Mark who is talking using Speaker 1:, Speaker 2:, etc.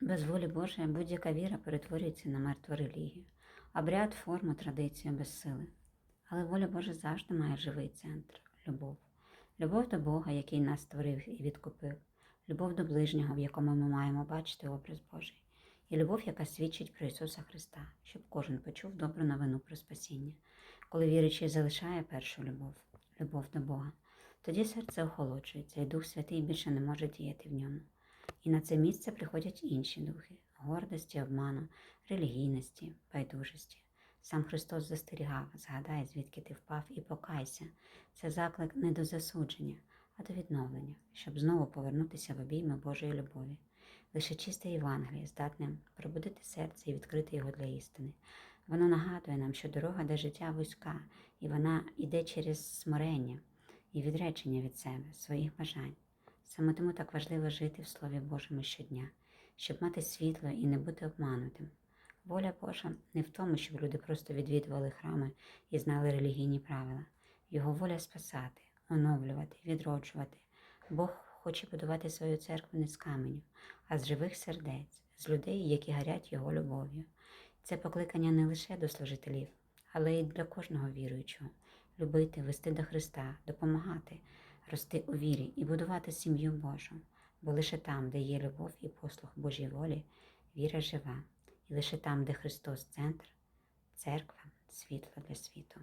Speaker 1: Без волі Божої будь-яка віра перетворюється на мертву релігію, обряд, форму, традицію без сили. Але воля Божа завжди має живий центр любов. Любов до Бога, який нас створив і відкупив, любов до ближнього, в якому ми маємо бачити образ Божий, і любов, яка свідчить про Ісуса Христа, щоб кожен почув добру новину про спасіння. Коли віруючий залишає першу любов, любов до Бога, тоді серце охолоджується, і Дух Святий більше не може діяти в ньому. І на це місце приходять інші духи гордості, обману, релігійності, байдужості. Сам Христос застерігав, згадай, звідки ти впав, і покайся. Це заклик не до засудження, а до відновлення, щоб знову повернутися в обійми Божої любові. Лише чисте Євангеліє здатне пробудити серце і відкрити його для істини. Воно нагадує нам, що дорога до життя вузька, і вона йде через смирення і відречення від себе, своїх бажань. Саме тому так важливо жити в Слові Божому щодня, щоб мати світло і не бути обманутим. Воля Божа не в тому, щоб люди просто відвідували храми і знали релігійні правила. Його воля спасати, оновлювати, відроджувати. Бог хоче будувати свою церкву не з каменю, а з живих сердець, з людей, які гарять його любов'ю. Це покликання не лише до служителів, але й для кожного віруючого любити, вести до Христа, допомагати, рости у вірі і будувати сім'ю Божу. Бо лише там, де є любов і послух Божій волі, віра жива, і лише там, де Христос центр, церква світло для світу.